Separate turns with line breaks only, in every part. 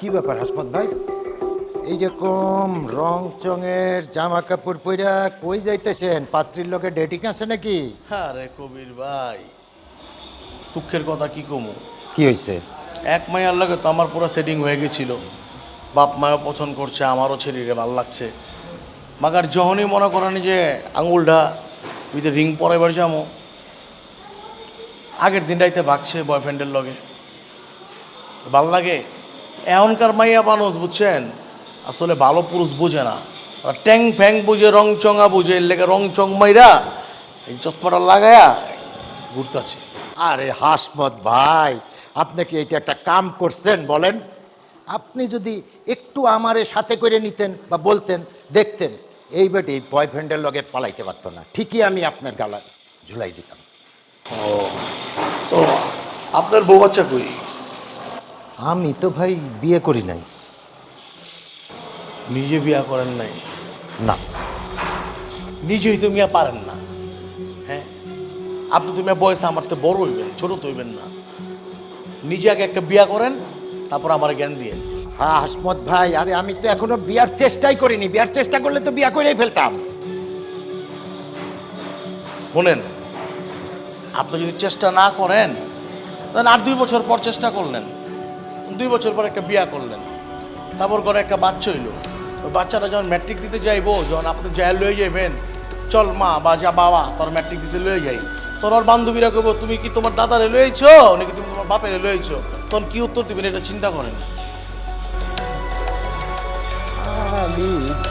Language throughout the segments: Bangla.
কি ব্যাপার হাসমত ভাই? এই যে কম রং চঙের জামা কাপড় পইরা কই যাইতেছেন? পাত্রীর লোকে ডেটিং আছে নাকি?
হ্যাঁ রে কবির ভাই দুঃখের কথা কি কমু?
কি হয়েছে
এক মাইয়ার লাগে তো আমার পুরো সেটিং হয়ে গেছিল। বাপ মায়ও পছন্দ করছে আমারও ছেলেরে ভালো লাগছে। মাগার যখনই মনে করেন যে আঙুলটা ভিতরে রিং পরাইবার যাব আগের দিনটাইতে ভাগছে বয়ফ্রেন্ডের লগে। ভালো লাগে? এখনকার মাইয়া মানুষ বুঝছেন? আসলে ভালো পুরুষ বোঝে না। ওরা ট্যাং ফ্যাং বুঝে রং চঙা বুঝে এর লেগে রং চং মাইরা এই চশমাটা লাগায়া ঘুরতেছে।
আরে হাসমত ভাই আপনি কি এটা একটা কাম করছেন বলেন? আপনি যদি একটু আমারে সাথে করে নিতেন বা বলতেন দেখতেন এই বেটি বয়ফ্রেন্ডের লগে পালাইতে পারতো না। ঠিকই আমি আপনার গালা ঝুলাই দিতাম।
ও তো আপনার বউ বাচ্চা কই?
আমি তো ভাই বিয়ে করি নাই।
নিজে বিয়া করেন নাই?
না।
নিজেই তো মিয়া পারেন না। হ্যাঁ? আপনি তো মিয়া বয়সে আমার তো বড় হইবেন ছোট তো হইবেন না। নিজে আগে একটা বিয়া করেন তারপর আমার জ্ঞান দিয়েন
হ্যাঁ হাসমত ভাই আরে আমি তো এখনও বিয়ার চেষ্টাই করিনি। বিয়ার চেষ্টা করলে তো বিয়া করেই ফেলতাম।
শোনেন আপনি যদি চেষ্টা না করেন তাহলে আর দুই বছর পর চেষ্টা করলেন। দুই বছর পর একটা বিয়া করলেন। তারপর করে একটা বাচ্চা হইল। ওই বাচ্চাটা যখন ম্যাট্রিক দিতে যাইবো, যখন আপনি যায় লয়ে যাইবেন, চল মা, বা যা বাবা, তোর ম্যাট্রিক দিতে লয়ে যাই। তোর ওর বান্ধবীরা কইব, তুমি কি তোমার দাদারে লয়েছো নাকি তুমি তোমার বাপেরে লয়েছো তখন কি উত্তর দিবেন, এটা চিন্তা করেন।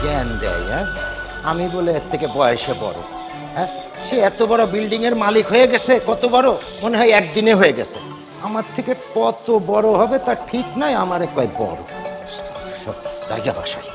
জ্ঞান দেয় হ্যাঁ? আমি বলে এর থেকে বয়সে বড় হ্যাঁ? সে এত বড় বিল্ডিং এর মালিক হয়ে গেছে, কত বড়? মনে হয় একদিনে হয়ে গেছে। আমার থেকে কত বড় হবে তার ঠিক নাই আমার কয় বড়। জায়গা বাসায়।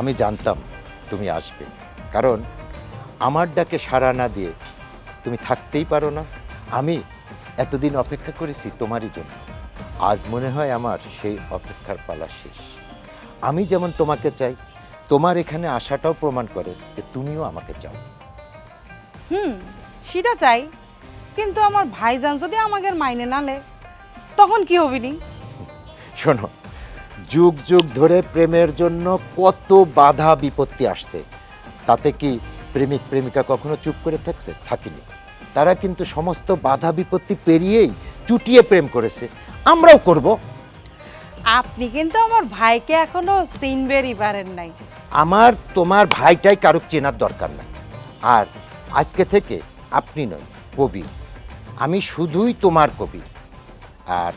আমি জানতাম তুমি আসবে। কারণ আমার ডাকে সাড়া না দিয়ে তুমি থাকতেই পারো না। আমি এতদিন অপেক্ষা করেছি তোমারই জন্য। আজ মনে হয় আমার সেই অপেক্ষার পালা শেষ। আমি যেমন তোমাকে চাই তোমার এখানে আসাটাও প্রমাণ করে যে তুমিও আমাকে চাও।
হুম সেটা চাই। কিন্তু আমার ভাইজান যদি আমাকে মাইনে না লে তখন কি হবি নি?
শোনো যুগ যুগ ধরে প্রেমের জন্য কত বাধা বিপত্তি আসছে। তাতে কি প্রেমিক প্রেমিকা কখনো চুপ করে থাকছে? থাকিনি। তারা কিন্তু সমস্ত বাধা বিপত্তি পেরিয়েই চুটিয়ে প্রেম করেছে। আমরাও করব।
আপনি কিন্তু আমার ভাইকে এখনও চিনবেরই পারেন নাই।
আমার তোমার ভাইটাই কারুক চেনার দরকার নাই। আর আজকে থেকে আপনি নয় কবি। আমি শুধুই তোমার কবি। আর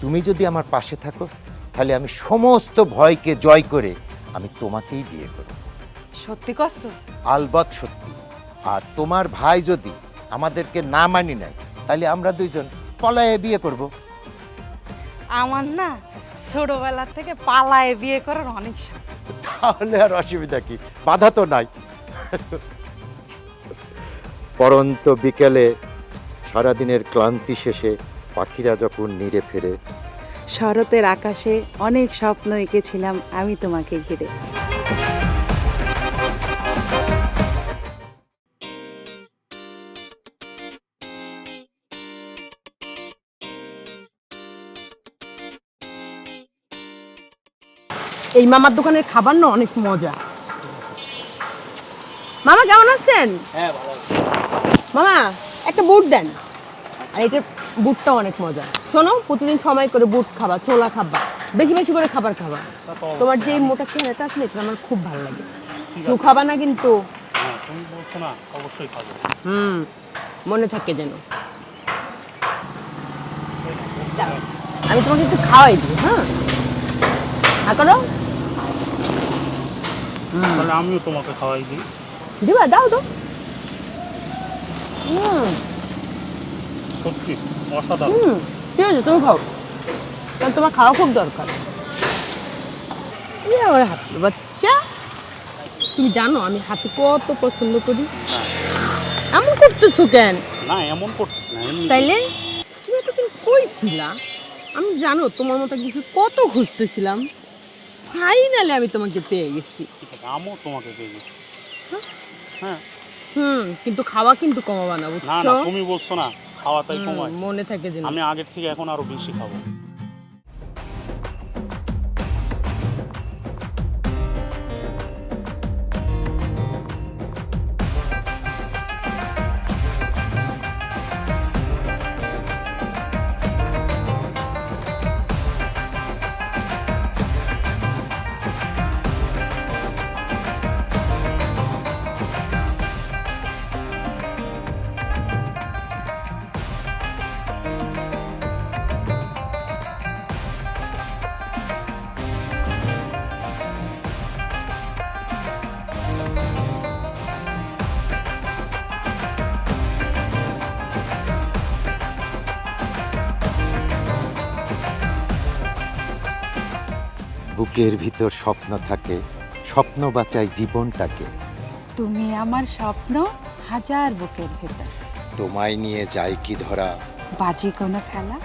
তুমি যদি আমার পাশে থাকো তাহলে আমি সমস্ত ভয়কে জয় করে আমি তোমাকেই বিয়ে করব।
সত্যি কষ্ট?
আলবৎ সত্যি। আর তোমার ভাই যদি আমাদেরকে না মানি নেয় তাহলে আমরা দুইজন পলায়ে বিয়ে করব।
আমার না ছোটবেলা থেকে পালায় বিয়ে করার অনেক শখ।
তাহলে আর অসুবিধা কি? বাধা তো নাই। পরন্ত বিকেলে সারাদিনের ক্লান্তি শেষে পাখিরা যখন নিরে ফেরে
শরতের আকাশে অনেক স্বপ্ন এঁকেছিলাম আমি তোমাকে ঘিরে।
এই মামার দোকানের খাবার না অনেক মজা। মামা কেমন আছেন? মামা একটা বুট দেন। আর এটা বুটটা অনেক মজা। শোনো প্রতিদিন সময় করে বুট খাবা ছোলা খাবা বেশি বেশি করে খাবার খাবা। তোমার যে মোটা চেহারাটা আছে এটা আমার খুব ভালো লাগে। তুই খাবা না কিন্তু।
খাব।
হুম মনে থাকে যেন। আমি তোমাকে একটু খাওয়াই দিই হ্যাঁ? হ্যাঁ করো।
তাহলে আমিও তোমাকে খাওয়াই দিই।
দিবা দাও তো। হুম।
সত্যি অসাধারণ।
হুম ঠিক আছে তুমি খাও। কারণ তোমার খাওয়া খুব দরকার। আমার হাতি বাচ্চা। তুমি জানো আমি হাতি কত পছন্দ করি। এমন করতেছো কেন?
না এমন না
তাইলে? তুমি এতদিন কইছিলা আমি জানো তোমার মতো কিছু কত খুঁজতেছিলাম। ফাইনালি আমি তোমাকে পেয়ে গেছি।
আমও তোমাকে পেয়ে গেছি। হ্যাঁ?
হুম কিন্তু খাওয়া কিন্তু কমাবা না বুঝছ
না তুমি বলছো না খাওয়া তাই
হুম,
কমায়।
মনে থাকে যে
আমি আগের থেকে এখন আরও বেশি খাব।
বুকের ভিতর স্বপ্ন থাকে স্বপ্ন বাঁচায় জীবনটাকে।
তুমি আমার স্বপ্ন হাজার বুকের ভেতর।
তোমায় নিয়ে যাই কি ধরা?
বাজি কোনো খেলা?